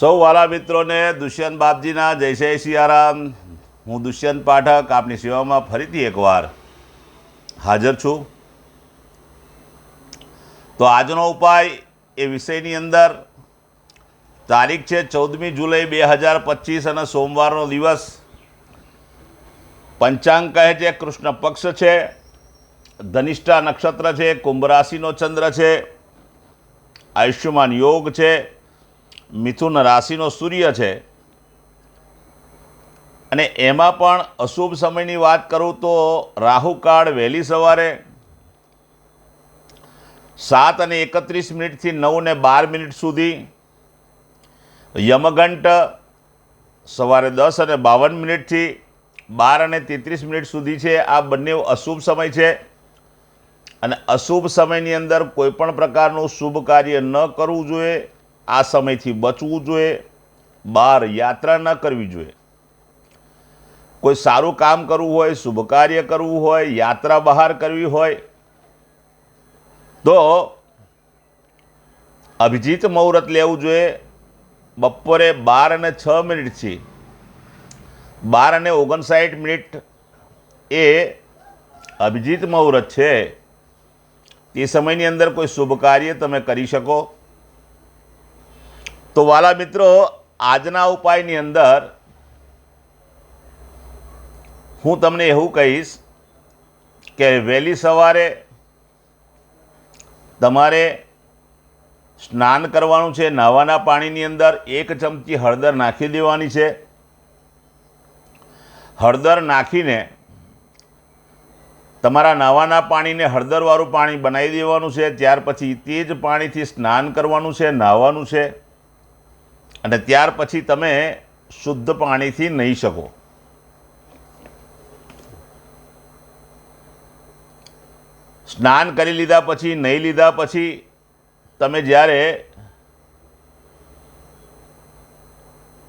સૌ વાલા મિત્રોને દુષ્યંત બાપજીના જય જય સિયારામ. હું દુષ્યંત પાઠક આપની સેવામાં ફરીથી એકવાર હાજર છું. તો આજનો ઉપાય એ વિષયની અંદર તારીખ છે ચૌદમી જુલાઈ બે હજાર પચીસ અને સોમવારનો દિવસ. પંચાંગ કહે છે, કૃષ્ણ પક્ષ છે, ધનિષ્ઠા નક્ષત્ર છે, કુંભ રાશિનો ચંદ્ર છે, આયુષ્યમાન યોગ છે મિથુન રાશિનો સૂર્ય છે. અને એમાં પણ અશુભ સમયની વાત કરું તો રાહુકાળ વહેલી સવારે સાત અને એકત્રીસ મિનિટથી નવ ને બાર મિનિટ સુધી યમઘંટ સવારે દસ અને બાવન મિનિટથી બાર અને તેત્રીસ મિનિટ સુધી છે. આ બંને અશુભ સમય છે. અને અશુભ સમયની અંદર કોઈપણ પ્રકારનું શુભ કાર્ય ન કરવું જોઈએ. આ સમયથી બચવું જોઈએ, બહાર યાત્રા ન કરવી જોઈએ. કોઈ સારું કામ કરવું હોય, શુભ કાર્ય કરવું હોય, યાત્રા બહાર કરવી હોય, તો અભિજીત મુહૂર્ત લેવું જોઈએ. બપોરે બાર અને છ મિનિટથી બાર અને ઓગણસાઠ મિનિટ એ અભિજીત મુહૂર્ત છે. તે સમયની અંદર કોઈ શુભ કાર્ય તમે કરી શકો. તો વાલા મિત્રો, આજના ઉપાયની અંદર હું તમને એવું કહીશ કે વહેલી સવારે તમારે સ્નાન કરવાનું છે, નાવાના પાણીની અંદર એક ચમચી હળદર નાખી દેવાની છે. હળદર નાખીને તમારા નાવાના પાણીને હળદરવાળું પાણી બનાવી દેવાનું છે, ત્યાર પછી તે જ પાણીથી સ્નાન કરવાનું છે, નાહવાનું છે. અને ત્યાર પછી તમે શુદ્ધ પાણીથી નહીં શકો. સ્નાન કરી લીધા પછી, નહીં લીધા પછી તમે જ્યારે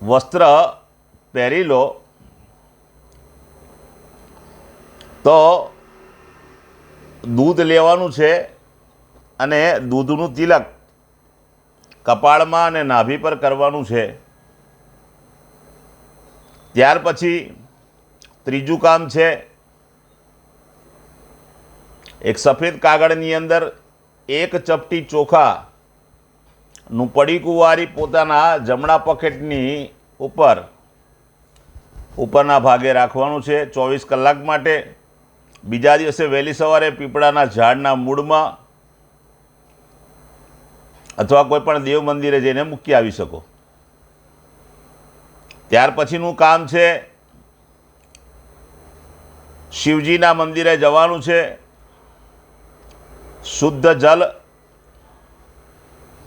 વસ્ત્ર પહેરી લો, તો દૂધ લેવાનું છે અને દૂધનું તિલક કપાળમાં અને નાભી પર કરવાનું છે. ત્યાર પછી ત્રીજું કામ છે, એક સફેદ કાગળની અંદર એક ચપટી ચોખાનું પડીકું વાળી પોતાના જમણા પકેટની ઉપર, ઉપરના ભાગે રાખવાનું છે ચોવીસ કલાક માટે. બીજા દિવસે વહેલી સવારે પીપળાના ઝાડના મૂળમાં અથવા કોઈ પણ દેવ મંદિરે જઈને મૂકી આવી શકો. ત્યાર પછીનું કામ છે, શિવજીના મંદિરે જવાનું છે, શુદ્ધ જલ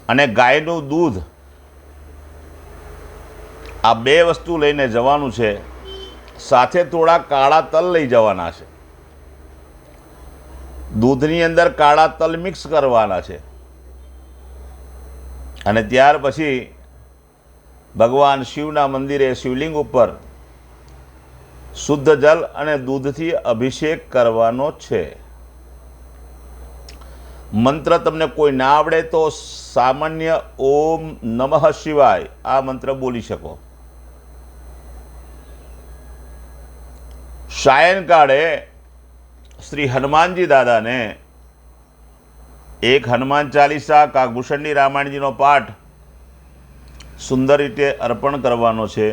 અને ગાયનું દૂધ. આ બે વસ્તુ લઈને જવાનું છે, સાથે થોડા કાળા તલ લઈ જવાના છે. દૂધની અંદર કાળા તલ મિક્સ કરવાના છે. અને ત્યાર પછી ભગવાન શિવના મંદિરે શિવલિંગ ઉપર શુદ્ધ જલ અને દૂધથી અભિષેક કરવાનો છે. મંત્ર તમને કોઈ ના આવડે તો સામાન્ય ઓમ નમઃ શિવાય આ મંત્ર બોલી શકો. સાયંકાળે શ્રી હનુમાનજી દાદાને એક હનુમાન ચાલીસા કા ગુષણની રામાયણજીનો પાઠ સુંદર રીતે અર્પણ કરવાનો છે.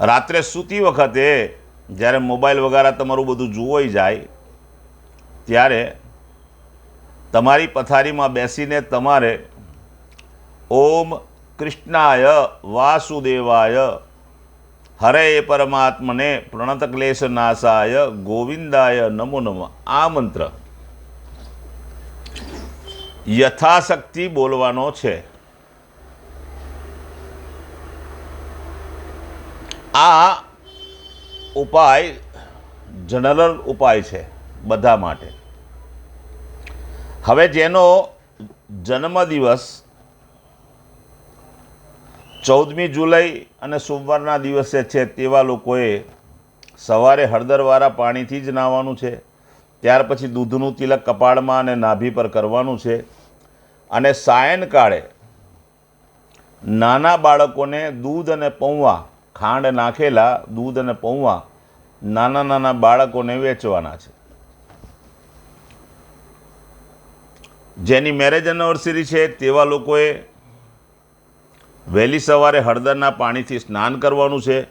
રાત્રે સૂતી વખતે જ્યારે મોબાઈલ વગેરે તમારું બધું જોવાઈ જાય, ત્યારે તમારી પથારીમાં બેસીને તમારે ઓમ કૃષ્ણાય વાસુદેવાય, હરે પરમાત્મને પ્રણત ક્લેશ નાશાય ગોવિંદાય નમો નમઃ આ મંત્ર યથાશક્તિ બોલવાનો છે. આ ઉપાય જનરલ ઉપાય છે બધા માટે. હવે જેનો જન્મદિવસ ચૌદમી જુલાઈ અને સોમવારના દિવસે છે તેવા લોકોએ સવારે હળદરવાળા પાણીથી જ નાહવાનું છે. ત્યાર પછી દૂધનું તિલક કપાળમાં અને નાભી પર કરવાનું છે. અને સાયનકાળે નાના બાળકોને દૂધ અને પૌવા ખાંડ નાખેલા દૂધ અને પૌવા નાના નાના બાળકોને વેચવાના છે. જેની મેરેજ એનિવર્સરી છે તેવા લોકોએ વહેલી સવારે હળદરના પાણીથી સ્નાન કરવાનું છે.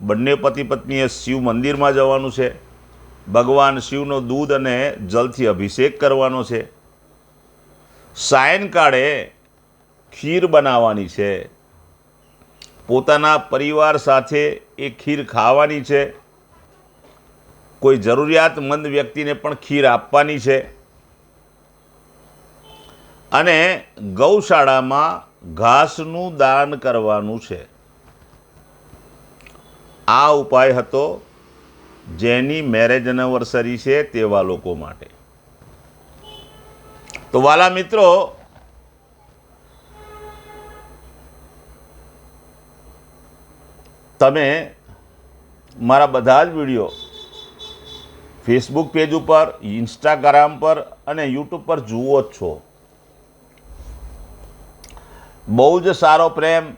બંને પતિ પત્નીએ શિવ મંદિરમાં જવાનું છે. ભગવાન શિવનો દૂધ અને જલથી અભિષેક કરવાનો છે. સાયનકાળે ખીર બનાવવાની છે. પોતાના પરિવાર સાથે એ ખીર ખાવાની છે. કોઈ જરૂરિયાતમંદ વ્યક્તિને પણ ખીર આપવાની છે. અને ગૌશાળામાં ઘાસનું દાન કરવાનું છે. આ ઉપાય હતો જેની મેરેજ એનિવર્સરી છે તેવા લોકો માટે. તો વાલા મિત્રો, તમે મારા બધા જ વીડિયો ફેસબુક પેજ ઉપર ઇન્સ્ટાગ્રામ પર અને યુટ્યુબ પર જુઓ જ છો. બહુ જ સારો પ્રેમ,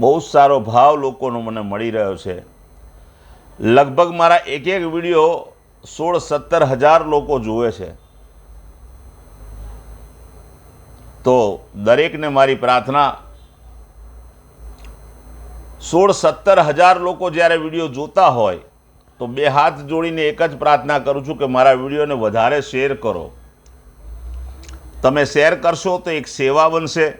બહુ જ સારો ભાવ લોકોનો મને મળી રહ્યો છે. લગભગ મારા એક એક વીડિયો સોળ સત્તર હજાર લોકો જુએ છે. તો દરેકને મારી પ્રાર્થના સોળ સત્તર હજાર લોકો જ્યારે વીડિયો જોતા હોય, તો બે હાથ જોડીને એક જ પ્રાર્થના કરું છું કે મારા વિડીયોને વધારે શેર કરો. તમે શેર કરશો તો એક સેવા બનશે.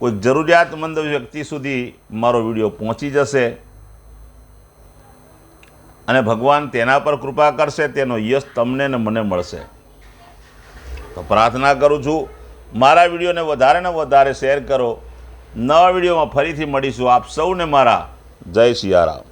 કોઈ જરૂરિયાતમંદ વ્યક્તિ સુધી મારો વીડિયો પહોંચી જશે. અને ભગવાન તેના પર કૃપા કરશે, તેનો યશ તમને ને મને મળશે. તો પ્રાર્થના કરું છું, મારા વિડીયોને વધારે ને વધારે શેર કરો. નવા વિડીયોમાં ફરીથી મળીશું. આપ સૌને મારા જય સિયારામ.